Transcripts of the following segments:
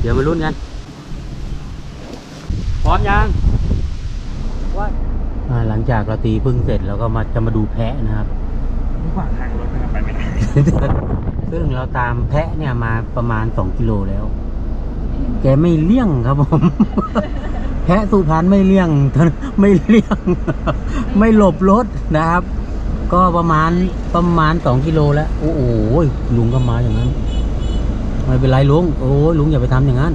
เดี๋ยวมาลุ้นกัน พร้อมยังว่าหลังจากเราตีพึ่งเสร็จแล้วก็มาจะมาดูแพะนะครับขวางทางรถนะครับไปไม่ได้ ซึ่งเราตามแพะเนี่ยมาประมาณสองกิโลแล้ว แกไม่เลี่ยงครับผม แพะสุพรรณไม่เลี่ยง ไม่เลี่ยง ไม่หลบรถนะครับ ก็ประมาณประมาณสองกิโลแล้ว โอ้โหลุงก็มาอย่างนั้น ไม่เป็นไรลุง โอ้ยลุงอย่าไปทำอย่างนั้น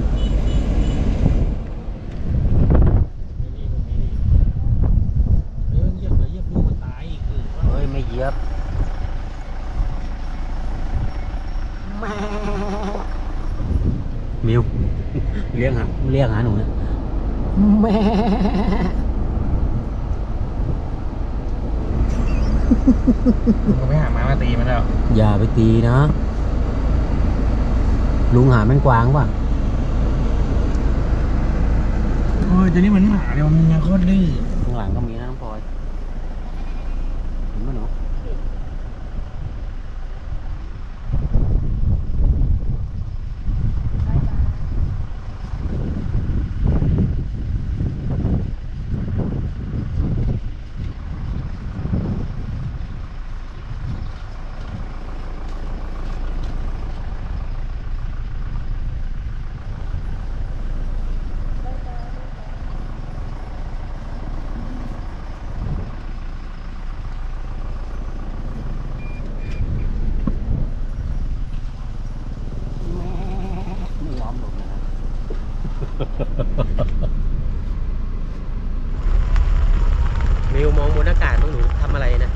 เรื่องเหยียบแล้วเหยียบลูกมันตายอีกคือว่าเฮ้ยไม่เหยียบมิวเรียกหาเรียกหาหนูนะแม่ลุงก็ไปหาไม้มาตีมันแล้วอย่าไปตีนะ ลุงหาแมงกวางป่ะโอ้ยตัวนี้เหมือนหมาเลยมันยังโคตรดื้อข้างหลังก็มีนะน้องพลอยเห็นไหมหนูไม่ยอมหลบนะครับ มิวมองบนอากาศต้องหนูทำอะไรนะ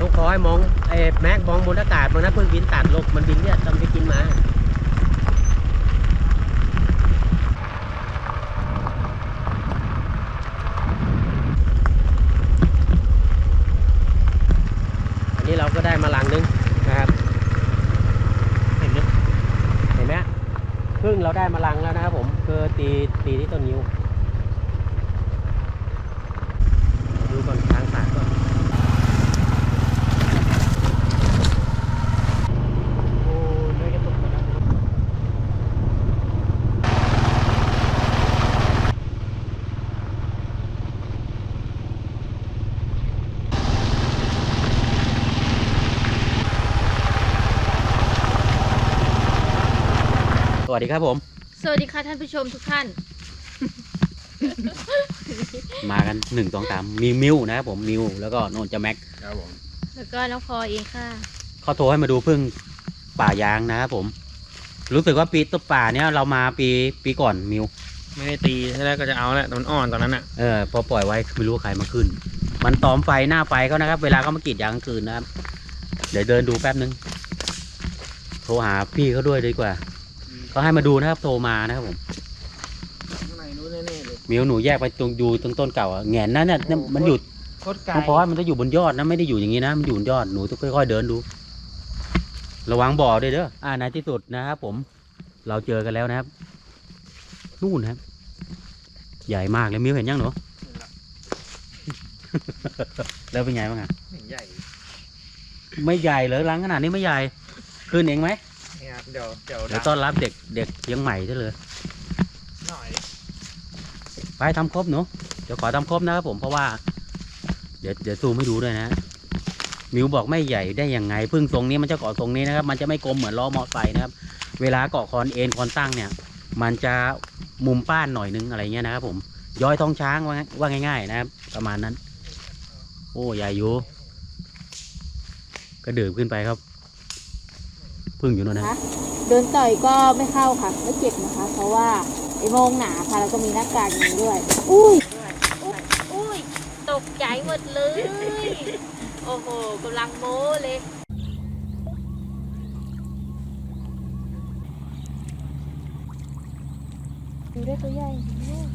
ต้องคอยมองไอ้แม็กมองบนอากาศมันนะเพิ่งบินตัดลบมันบินเนี่ยทำไปกินมาอันนี้เราก็ได้มาลังนึงนะครับ เห็นไหมเห็นไหม พึ่งเราได้มาลังแล้วนะครับผมคือตีตีที่ต้นนิ้ว ดูก่อนทางสายก่อนโอ้ยไม่กระตุกนะส วัสดีครับผม สวัสดีค่ะท่านผู้ชมทุกท่าน มากันหนึ่งสองสามมีมิวนะครับผมมิวแล้วก็โนนจะแม็กครับผมแล้วก็น้องพลอยเองค่ะ เขาโทรให้มาดูพึ่งป่ายางนะครับผม รู้สึกว่าปีต้นป่าเนี้ยเรามาปีปีก่อนมิว ไม่ได้ตีทีแรกก็จะเอาแหละแต่มันอ่อนตอนนั้นอะเออพอปล่อยไว้ไม่รู้ว่าใครมาขึ้น มันตอมไฟหน้าไฟเขานะครับ เวลาเขามากรีดยางกลางคืนนะครับ เดี๋ยวเดินดูแป๊บนึง โทรหาพี่เขาด้วยดีกว่า เขาให้มาดูนะครับโทรมานะครับผมข้างในนู้นแน่ๆเลยมิวหนูแยกไปตรงอยู่ตรงต้นเก่าอะแหงนนั่นเนี่ยเนี่ยมันอยู่โคตรไกลน้องพอยมันจะอยู่บนยอดนะไม่ได้อยู่อย่างนี้นะมันอยู่บนยอดหนูต้องค่อยๆเดินดู ระวังบ่อด้วยเด้ออ่าในที่สุดนะครับผม เราเจอกันแล้วนะครับ นู่นนะครับใหญ่มากเลยมิวเห็นยังหนู แล้วเป็นไงบ้างอะเห็นใหญ่ ไม่ใหญ่เลยลังขนาดนี้ไม่ใหญ่ขึ้นเองไหม นี่ครับเดี๋ยวเดี๋ยวเดี๋ยวต้อนรับเด็กเด็กเชียงใหม่ได้เลย หน่อยไปทำครบหนูเดี๋ยวขอทำครบนะครับผมเพราะว่า เดี๋ยวเดี๋ยวซูมให้ดูด้วยนะมิวบอกไม่ใหญ่ได้ยังไงพึ่งทรงนี้มันจะเกาะทรงนี้นะครับ มันจะไม่กลมเหมือนล้อมอไซค์นะครับ เวลาเกาะคอนเอ็นคอนตั้งเนี่ย มันจะมุมป้านหน่อยนึงอะไรเงี้ยนะครับ ผมย้อยท้องช้างว่าว่าง่าย ๆ นะครับ ประมาณนั้น โอ้ใหญ่อยู่ก็เดินขึ้นไปครับ พึ่งอยู่นั่นนะคะโดนต่อยก็ไม่เข้าค่ะ ไม่เจ็บนะคะ เพราะว่าไอ้โมงหนาค่ะแล้วก็มีหน้ากากอย่างนี้ด้วย อุ้ยอุ๊ยอุ้ยตกใจหมดเลย โอ้โหกำลังโม้เลยดูได้ตัวใหญ่ลูก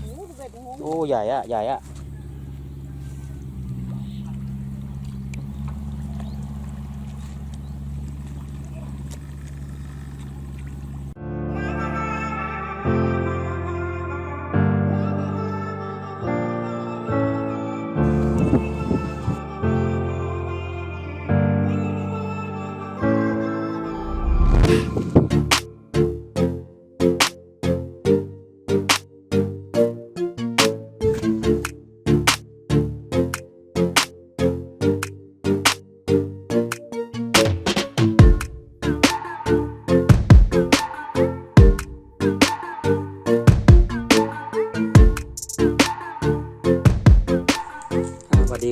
โอ้โหแบบงงโอ้ใหญ่อะใหญ่อะ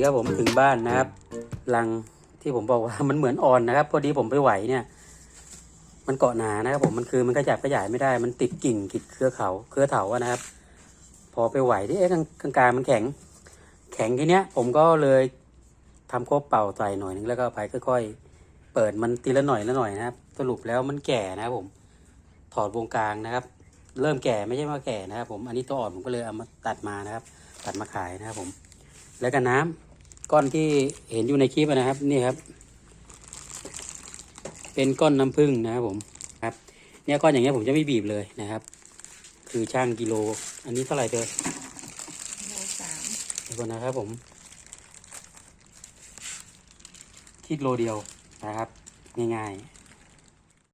ครับผมถึงบ้านนะครับรังที่ผมบอกว่ามันเหมือนอ่อนนะครับ พอดีผมไปไหวเนี่ย มันเกาะหนานะครับ ผมมันคือมันกระจับกระจายไม่ได้ มันติดกิ่งติดเครือเขาเครือเถาอะนะครับ พอไปไหวที่เอ๊ะกลางกลางๆมันแข็ง แข็งทีเนี้ย ผมก็เลยทำโคบเป่าใส่หน่อยนึงแล้วก็ไปค่อย ๆ เปิดมันทีละหน่อยละหน่อยนะครับ สรุปแล้วมันแก่นะครับผม ถอดวงกลางนะครับ เริ่มแก่ไม่ใช่ว่าแก่นะครับ ผมอันนี้ตัวอ่อนผมก็เลยเอามาตัดมานะครับ ตัดมาขายนะครับผม แล้วก็น้ำ ก้อนที่เห็นอยู่ในคลิปนะครับ นี่ครับ เป็นก้อนน้ำผึ้งนะครับผมครับเนี่ยก้อนอย่างเงี้ยผมจะไม่บีบเลยนะครับ คือช่างกิโล อันนี้เท่าไหร่เธอโลสามเดี๋ยวก่อนนะครับผมคิดโลเดียวนะครับ ง่ายๆ